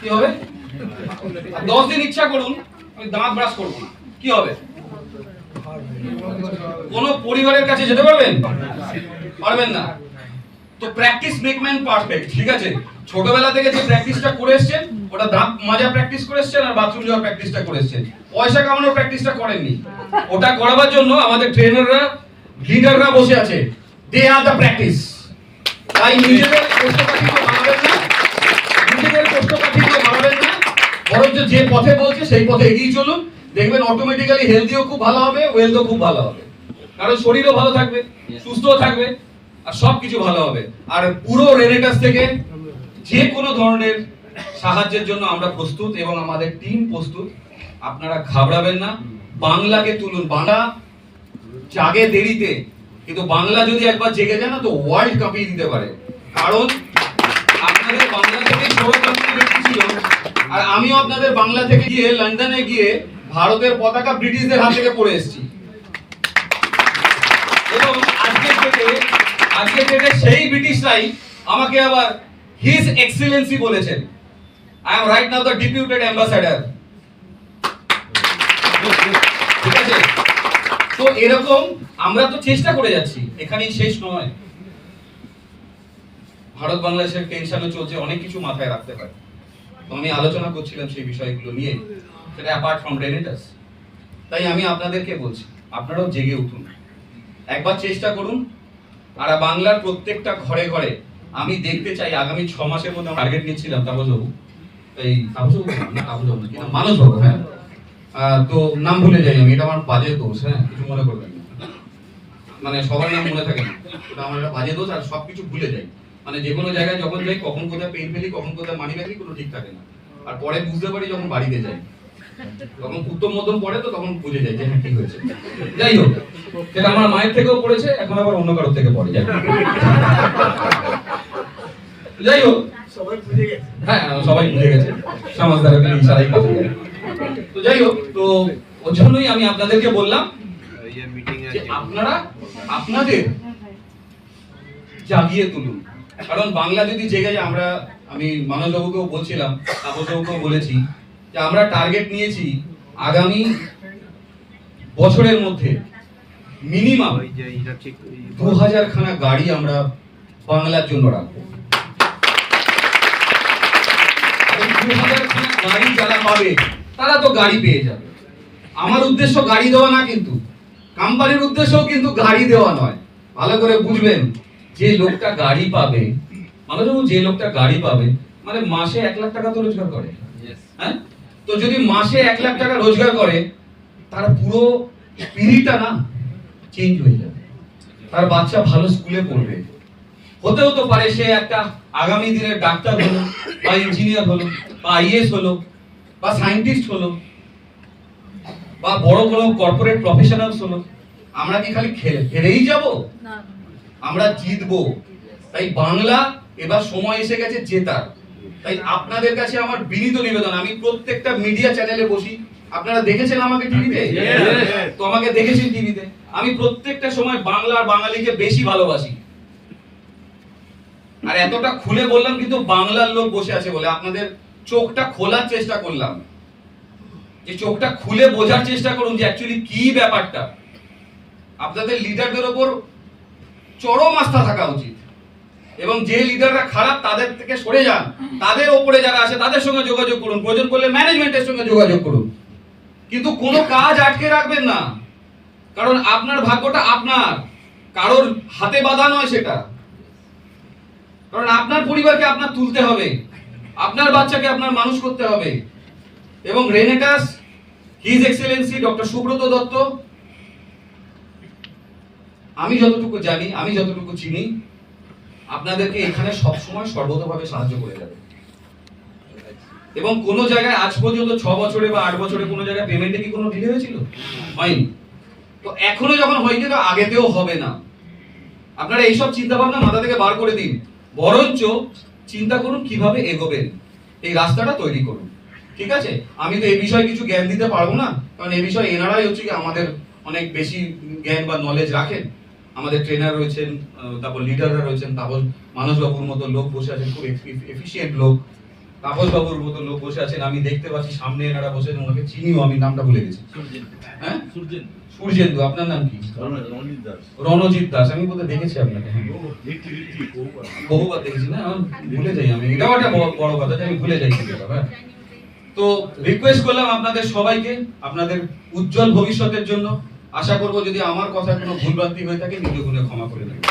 কি হবে? দশ দিন ইচ্ছা করুন, আমি দাঁত ব্রাশ করব। না কি হবে? কোন পরিবারের কাছে যেতে পারবেন? পারবেন না। তো প্র্যাকটিস মেক ম্যান পারফেক্ট ঠিক আছে? ছোটবেলা থেকে যে প্র্যাকটিসটা করে এসছেন, ওটা দাঁত মাজা প্র্যাকটিস করে এসছেন আর বাথরুম যাওয়ার প্র্যাকটিসটা করে এসছেন। পয়সা কামানোর প্র্যাকটিসটা করেননি। ওটা করাবার জন্য আমাদের ট্রেনাররা লিডাররা বসে আছে। দে আর দ্য প্র্যাকটিস তাই নিজেদের কোষ্ঠকাঠিন্য বাড়াবেন না। নিজেদের কোষ্ঠকাঠিন্য বাড়াবেন না। বরঞ্চ যে পথে বলছে সেই পথে এগিয়ে চলুন। দেখবেন অটোমেটিক্যালি হেলদিও খুব ভালো হবে ওয়েলথও খুব ভালো হবে। কারণ শরীরও ভালো থাকবে সুস্থও থাকবে আর সব কিছু ভালো হবে। আর পুরো রেনেটাস থেকে যে কোনো ধরনের সাহায্যের জন্য আমরা প্রস্তুত এবং আমাদের টিম প্রস্তুত। আপনারা ঘাবড়াবেন না। বাংলাকে তুলুন। বাংলা জাগে দেরিতে কিন্তু বাংলা যদি একবার জেগে যায় না, তো ওয়ার্ল্ড কাপিয়ে দিতে পারে। কারণ আপনাদের বাংলা থেকে ব্যক্তি ছিল। আর আমিও আপনাদের বাংলা থেকে গিয়ে লন্ডনে গিয়ে ভারতের পতাকা ব্রিটিশদের হাত থেকে পড়ে এসেছি। এবং আজকের ডেটে আজকের ডেটে সেই ব্রিটিশরাই আমাকে আবার হিজ এক্সেলেন্সি বলেছেন। I am right now the deputed ambassador ঠিক আছে? তো এরকম আমরা তো চেষ্টা করে যাচ্ছি, এখানেই শেষ নয়। ভারত বাংলাদেশের টেনশনও চলছে, অনেক কিছু মাথায় রাখতে হয়। আমি আলোচনা করছিলাম সেই বিষয়গুলো নিয়ে, সেটা অ্যাপার্ট ফ্রম রেনেটাস তাই আমি আপনাদেরকে বলছি, আপনারাও জেগে উঠুন। একবার চেষ্টা করুন আর বাংলার প্রত্যেকটা ঘরে ঘরে, আমি দেখতে চাই, আগামী ছ মাসের মধ্যে টার্গেট নিচ্ছিলাম, তাপসবাবু। এই, তাপসবাবু না কিন্তু মানসবাবু হ্যাঁ। তো নাম ভুলে যাই আমি এটা আমার বাজে দোষ হ্যাঁ কিছু মনে করবেন না। মানে সবার নাম মনে থাকে না ওটা আমার একটা বাজে দোষ আর সবকিছু ভুলে যাই। মানে যে কোনো জায়গায় যখন যাই কখন কোথায় পেন ফেলি কখন কোথায় মানি ব্যাগি কোনো ঠিক থাকে না। আর পরে বুঝতে পারি যখন বাড়িতে যাই। তখন উত্তম মধ্যম পড়ে তো তখন বুঝে যাই যে হ্যাঁ ঠিক হয়েছে। যাই হোক সেটা আমার মায়ের থেকেও পড়েছে এখন আবার অন্য কারোর থেকে পড়ে যাই হোক। যাই হোক। সবাই বুঝে গেছে। হ্যাঁ সবাই বুঝে গেছে। সমাজদারকে ইশারাই লাগে। তো ওর জন্যই আমি আপনাদেরকে বললাম আপনারা আপনাদের জাগিয়ে তুলুন। কারণ বাংলা যদি জেগে যায় আমরা আমি মানববাবুকেও বলছিলাম তাপসবাবুকেও বলেছি যে আমরা টার্গেট নিয়েছি আগামী বছরের মধ্যে মিনিমাম দু হাজার খানা গাড়ি আমরা বাংলার জন্য রাখব। দু হাজার খানা গাড়ি যারা পাবে তারা তো গাড়ি পেয়ে যাবে। আমার উদ্দেশ্য গাড়ি দেওয়া না কিন্তু। কোম্পানির উদ্দেশ্যও কিন্তু গাড়ি দেওয়া নয়। ভালো করে বুঝবেন যে লোকটা গাড়ি পাবে মানে যে লোকটা গাড়ি পাবে মানে মাসে এক লাখ টাকা তো রোজগার করে। হ্যাঁ? তো যদি মাসে এক লাখ টাকা রোজগার করে তার পুরো পিড়িটা না চেঞ্জ হয়ে যাবে। তার বাচ্চা ভালো স্কুলে পড়বে। হতেও তো পারে সে একটা আগামী দিনের ডাক্তার হলো বা ইঞ্জিনিয়ার হলো বা আইএস হলো বা সায়েন্টিস্ট হলো। বা বড় কোনো কর্পোরেট প্রফেশনালস হলো আমরা কি খালি হেরেই যাব? আমরা জিতবো। তাই বাংলা এবার সময় এসে গেছে জেতার। তাই আপনাদের কাছে আমার বিনীত নিবেদন আমি প্রত্যেকটা মিডিয়া চ্যানেলে বসি। আপনারা দেখেছেন আমাকে টিভিতে তো? আমাকে দেখেছেন টিভিতে আমি প্রত্যেকটা সময় বাংলা আর বাঙালিকে বেশি ভালোবাসি। আর এতটা খুলে বললাম কিন্তু বাংলার লোক বসে আছে বলে আপনাদের চোখটা খোলার চেষ্টা করলাম। যে চোখটা খুলে বোঝার চেষ্টা করুন যে অ্যাকচুয়ালি কি ব্যাপারটা। আপনাদের লিডারদের ওপর চরম আস্থা থাকা উচিত। এবং যে লিডাররা খারাপ, তাদের থেকে সরে যান। তাদের ওপরে যারা আছে, তাদের সঙ্গে যোগাযোগ করুন। প্রয়োজন করলে ম্যানেজমেন্টের সঙ্গে যোগাযোগ করুন। কিন্তু কোনো কাজ আটকে রাখবেন না। কারণ আপনার ভাগ্যটা আপনার। কারোর হাতে বাঁধা নয় সেটা। কারণ আপনার পরিবারকে আপনার তুলতে হবে। আপনার বাচ্চাকে আপনার মানুষ করতে হবে। এবং রেনেটাস His Excellency doctor Subrata Dutta. আমি যতটুকু জানি, আমি যতটুকু চিনি, আপনাদেরকে এখানে সবসময় সর্বতভাবে সাহায্য করে যাবে। এবং কোন জায়গায় আজ পর্যন্ত ছ বছরে বা আট বছরে কোনো জায়গায় পেমেন্টে কি কোনো ডিলে হয়েছিল? হয়নি। তো এখনও যখন হয়নি, তো আগেতেও হবে না। আপনারা এইসব চিন্তা ভাবনা মাথা থেকে বার করে দিন। বরঞ্চ চিন্তা করুন কীভাবে এগোবেন। এই রাস্তাটা তৈরি করুন। ঠিক আছে? আমি তো এই বিষয়ে কিছু জ্ঞান দিতে পারব না কারণ এই বিষয়ে এনারাই হচ্ছে কি আমাদের অনেক বেশি জ্ঞান বা নলেজ রাখেন আমাদের ট্রেনার রয়েছেন তারপর লিডাররা রয়েছেন তাপস মানসবাবুর মতো লোক বসে আছেন খুব এফিসিয়েন্ট লোক। তাপস বাবুর মতো লোক বসে আছেন আমি দেখতে পাচ্ছি সামনে এনারা বসে ওনাকে চিনিও আমি নামটা ভুলে গেছি। হ্যাঁ? সূর্যেন্দু আপনার নাম কি? রণজিৎ দাস। আমি বোধহয় দেখেছি আপনাকে হ্যাঁ। বহুবার। দেখেছি না? ভুলে যাই আমি। এটাও একটা বড় কথা যে আমি ভুলে যাই ব্যাপার, হ্যাঁ। তো রিকোয়েস্ট করলাম আপনাদের সবাইকে, আপনাদের উজ্জ্বল ভবিষ্যতের জন্য। আশা করব যদি আমার কথা কোনো ভুলভ্রান্তি হয়ে থাকে নিজে গুণে ক্ষমা করে দেবেন